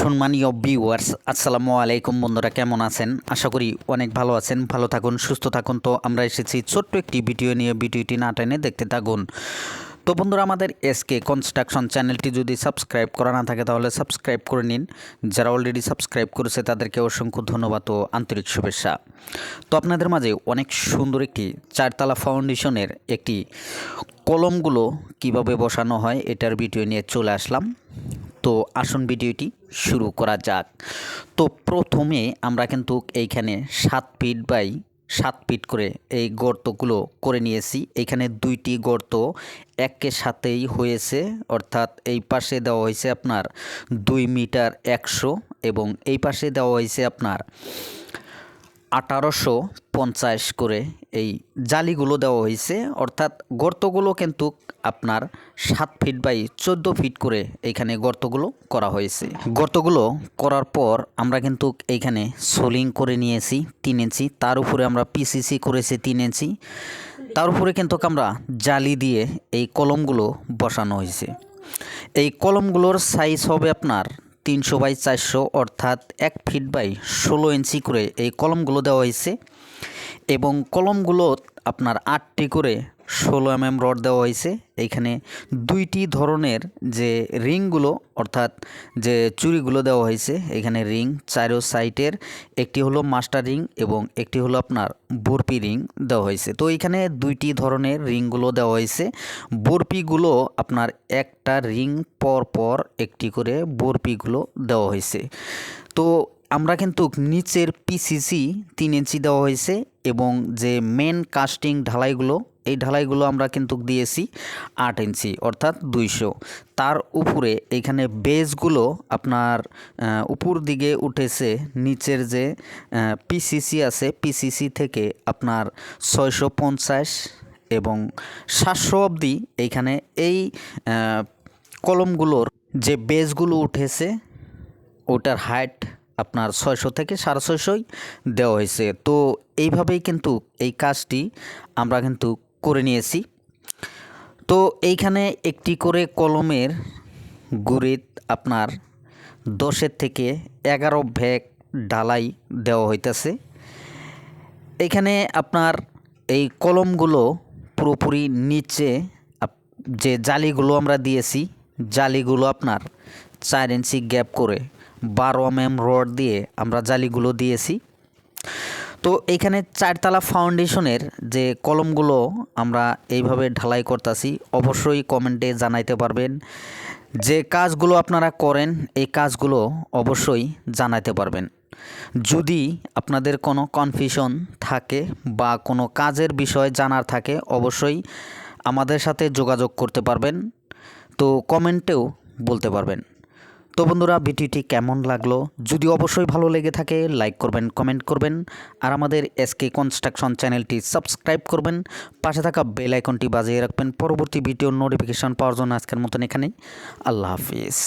সম্মানীয় ভিউয়ার্স আসসালামু আলাইকুম বন্ধুরা, কেমন আছেন? আশা করি অনেক ভালো আছেন, ভালো থাকুন, সুস্থ থাকুন। তো আমরা এসেছি ছোট্ট একটি ভিডিও নিয়ে, ভিডিওটি না টেনে দেখতে থাকুন। তো বন্ধুরা, আমাদের এসকে কনস্ট্রাকশন চ্যানেলটি যদি সাবস্ক্রাইব করা না থাকে, তাহলে সাবস্ক্রাইব করে নিন। যারা অলরেডি সাবস্ক্রাইব করেছে, তাদেরকে অসংখ্য ধন্যবাদ ও আন্তরিক শুভেচ্ছা। তো আপনাদের মাঝে অনেক সুন্দর একটি চারতলা ফাউন্ডেশনের একটি কলমগুলো কীভাবে বসানো হয়, এটার ভিডিও নিয়ে চলে আসলাম। তো আসুন ভিডিওটি শুরু করা যাক। তো প্রথমে আমরা কিন্তু এইখানে সাত ফিট বাই সাত ফিট করে এই গর্তগুলো করে নিয়েছি। এখানে দুইটি গর্ত একে সাথেই হয়েছে, অর্থাৎ এই পাশে দেওয়া হয়েছে আপনার দুই মিটার একশো এবং এই পাশে দেওয়া হয়েছে আপনার আঠারোশো পঞ্চাশ করে এই জালিগুলো দেওয়া হয়েছে। অর্থাৎ গর্তগুলো কিন্তু আপনার সাত ফিট বাই চোদ্দ ফিট করে এইখানে গর্তগুলো করা হয়েছে। গর্তগুলো করার পর আমরা কিন্তু এইখানে সোলিং করে নিয়েছি তিন ইঞ্চি। তার উপরে আমরা পিসিসি করেছি তিন ইঞ্চি। তার উপরে কিন্তু আমরা জালি দিয়ে এই কলমগুলো বসানো হয়েছে। এই কলমগুলোর সাইজ হবে আপনার তিনশো বাই চারশো অর্থাৎ এক ফিট বাই ষোলো ইঞ্চি করে এই কলমগুলো দেওয়া হয়েছে এবং কলমগুলো আপনার আটটি করে ষোলো এম এম রড দেওয়া হয়েছে। এইখানে দুইটি ধরনের যে রিংগুলো, অর্থাৎ যে চুরিগুলো দেওয়া হয়েছে, এখানে রিং চারো সাইটের একটি হলো মাস্টার রিং এবং একটি হলো আপনার বরপি রিং দেওয়া হয়েছে। তো এখানে দুইটি ধরনের রিংগুলো দেওয়া হয়েছে। বরপিগুলো আপনার একটা রিং পর পর একটি করে বরপিগুলো দেওয়া হয়েছে। তো আমরা কিন্তু নিচের পিসিসি তিন ইঞ্চি দেওয়া হয়েছে এবং যে মেন কাস্টিং ঢালাইগুলো, এই ঢালাইগুলো আমরা কিন্তু দিয়েছি আট ইঞ্চি, অর্থাৎ দুইশো। তার উপরে এখানে বেসগুলো আপনার উপর দিকে উঠেছে, নিচের যে পিসিসি আছে পিসিসি থেকে আপনার ছয়শো পঞ্চাশ এবং সাতশো অবধি এইখানে এই কলমগুলোর যে বেসগুলো উঠেছে, ওটার হাইট আপনার ছয়শো থেকে সাড়ে ছয়শোই দেওয়া হয়েছে। তো এইভাবেই কিন্তু এই কাজটি আমরা কিন্তু করে নিয়েছি। তো এইখানে একটি করে কলমের গুড়িত আপনার দশের থেকে এগারো ভ্যাগ ডালাই দেওয়া হইতেছে। এখানে আপনার এই কলমগুলো পুরোপুরি নিচে যে জালিগুলো আমরা দিয়েছি, জালিগুলো আপনার চার ইঞ্চি গ্যাপ করে বারো এম এম রড দিয়ে আমরা জালিগুলো দিয়েছি। তো এখানে চারতলা ফাউন্ডেশনের যে কলমগুলো আমরা এইভাবে ঢালাই করতেছি, অবশ্যই কমেন্টে জানাইতে পারবেন। যে কাজগুলো আপনারা করেন, এই কাজগুলো অবশ্যই জানাইতে পারবেন। যদি আপনাদের কোনো কনফিউশন থাকে বা কোনো কাজের বিষয় জানার থাকে, অবশ্যই আমাদের সাথে যোগাযোগ করতে পারবেন। তো কমেন্টেও বলতে পারবেন। তো বন্ধুরা, ভিডিওটি কেমন লাগল? যদি অবশ্যই ভালো লেগে থাকে লাইক করবেন কমেন্ট করবেন, আর আমাদের এসকে কনস্ট্রাকশন চ্যানেলটি সাবস্ক্রাইব করবেন। পাশে থাকা বেল আইকনটি বাজিয়ে রাখবেন। পরবর্তী ভিডিওর নোটিফিকেশন পাওয়ার জন্য আজকের মতন এখানেই। আল্লাহ হাফিজ।